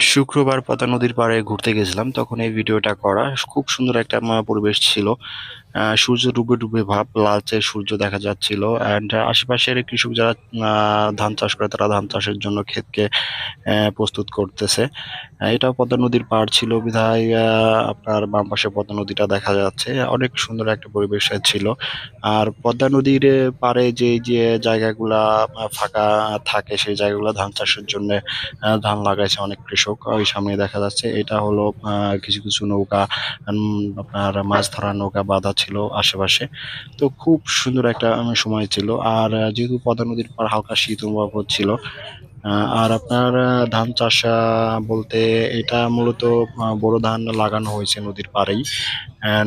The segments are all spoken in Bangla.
শুক্রবার পাতা নদীর পাড়ে ঘুরতে গেছিলাম। তখন এই ভিডিওটা করা খুব সুন্দর একটা পরিবেশ ছিল। সূর্য ডুবে ডুবে ভাব লালচে সূর্য দেখা যাচ্ছিল। অ্যান্ড আশেপাশের কৃষক যারা ধান চাষ করে তারা ধান চাষের জন্য ক্ষেতকে প্রস্তুত করতেছে। আহ, এটা পদ্মা নদীর পাড় ছিল বিধায় আপনার বাম পাশে পদ্মা নদীটা দেখা যাচ্ছে। অনেক সুন্দর একটা পরিবেশ ছিল। আর পদ্মা নদীর পাড়ে যে যে জায়গাগুলা ফাঁকা থাকে সেই জায়গাগুলো ধান চাষের জন্য ধান লাগাইছে অনেক কৃষক। ওই সামনে দেখা যাচ্ছে এটা হলো কিছু কিছু নৌকা আপনার মাছ ধরার নৌকা বাঁধা ছিল আশেপাশে। তো খুব সুন্দর একটা সময় ছিল। আর যেহেতু পদ্মা নদীর পার হালকা শীত অনুভব হচ্ছিল আর আপনার ধান চাষ বলতে এটা মূলত বড় ধান লাগানো হয়েছে নদীর পাড়েই।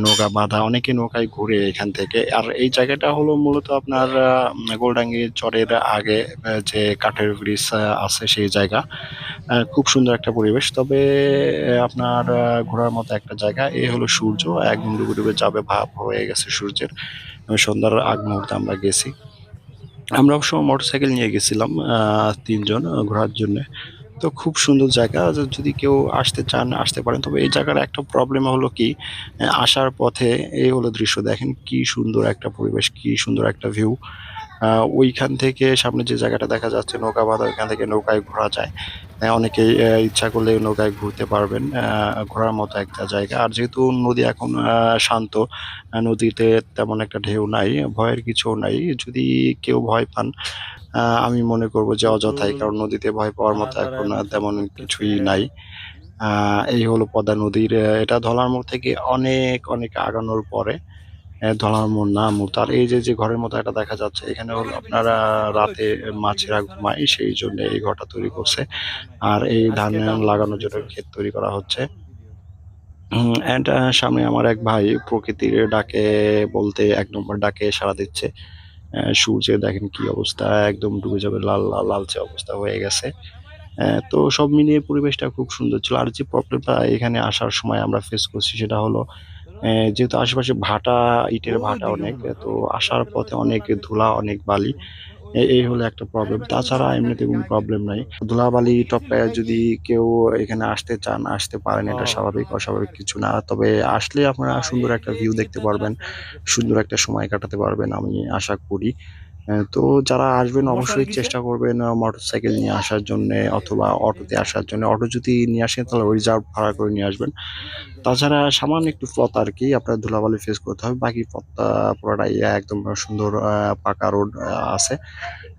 নৌকা বাঁধা অনেকে নৌকায় ঘুরে এখান থেকে। আর এই জায়গাটা হলো মূলত আপনার আহ, গোলডাঙ্গি চরের আগে যে কাঠের ব্রিজ আছে সেই জায়গা। খুব সুন্দর একটা পরিবেশ। তবে আপনার ঘোরার মতো একটা জায়গা, এ হলো সূর্য। একদম ডুবে ডুবে যাবে, ভাব হয়ে গেছে সূর্যের। সন্ধ্যার আগ মুহূর্তে আমরা গেছি। আমরা অবশ্য মোটরসাইকেল নিয়ে গেছিলাম তিনজন ঘোরার জন্য। তো খুব সুন্দর জায়গা। যদি কেউ আসতে চান, আসতে পারেন। তবে এই জায়গার একটা প্রবলেম হলো কি আসার পথে এই হলো দৃশ্য। দেখেন কি সুন্দর একটা পরিবেশ, কি সুন্দর একটা ভিউ ওইখান থেকে সামনে যে জায়গাটা দেখা যাচ্ছে নৌকা বাঁধা ওইখান থেকে নৌকায় ঘোরা যায়। আহ, অনেকেই ইচ্ছা করলে নৌকায় ঘুরতে পারবেন। ঘোরার মতো একটা জায়গা। আর যেহেতু নদী এখন শান্ত নদীতে তেমন একটা ঢেউ নাই ভয়ের কিছু নাই। যদি কেউ ভয় পান আমি মনে করব যে অযথাই কারণ নদীতে ভয় পাওয়ার মতো এখন তেমন কিছুই নাই। এই হলো পদ্মা নদীর এটা ধলার মোড় থেকে অনেক অনেক আগানোর পরে ধলার না মোড় তার এই যে যে ঘরের মতো একটা দেখা যাচ্ছে এখানে হলো আপনারা রাতে মাছেরা ঘুমায় সেই জন্য এই ঘরটা তৈরি করছে। আর এই ধান লাগানোর জন্য ক্ষেত তৈরি করা হচ্ছে। অ্যান্ড সামনে আমার এক ভাই প্রকৃতির ডাকে বলতে এক নম্বর ডাকে সাড়া দিচ্ছে। আহ, সূর্যে দেখেন কি অবস্থা একদম ডুবে যাবে লাল লাল লালচে অবস্থা হয়ে গেছে। তো সব মিলিয়ে পরিবেশটা খুব সুন্দর ছিল। আর যে প্রবলেমটা এখানে আসার সময় আমরা ফেস করছি সেটা হলো যেহেতু আশেপাশে ভাটা ইটের ভাটা অনেক তো আসার পথে অনেক ধুলা অনেক বালি এই হলো একটা প্রবলেম তাছাড়া এমনিতে কোনো প্রবলেম নাই। ধুলাবালি টপকায় যদি কেউ এখানে আসতে চান আসতে পারেন এটা স্বাভাবিক অস্বাভাবিক কিছু না। তবে আসলে আপনারা সুন্দর একটা ভিউ দেখতে পারবেন সুন্দর একটা সময় কাটাতে পারবেন আমি আশা করি। তো যারা আসবেন অবশ্যই চেষ্টা করবেন মোটর সাইকেল নিয়ে আসার জন্য অথবা অটোতে আসার জন্য। অটো যদি নিয়ে আসেন তাহলে রিজার্ভ ভাড়া করে নিয়ে আসবেন। তাছাড়া সামান্য একটু পথ আর কি আপনার ধুলাবালি ফেস করতে হবে। বাকি পথটা পুরোটাই একদম সুন্দর পাকা রোড আছে।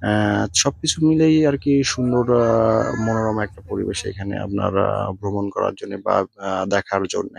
আহ, সবকিছু মিলেই আর কি সুন্দর মনোরম একটা পরিবেশ এখানে আপনার ভ্রমণ করার জন্য বা দেখার জন্য।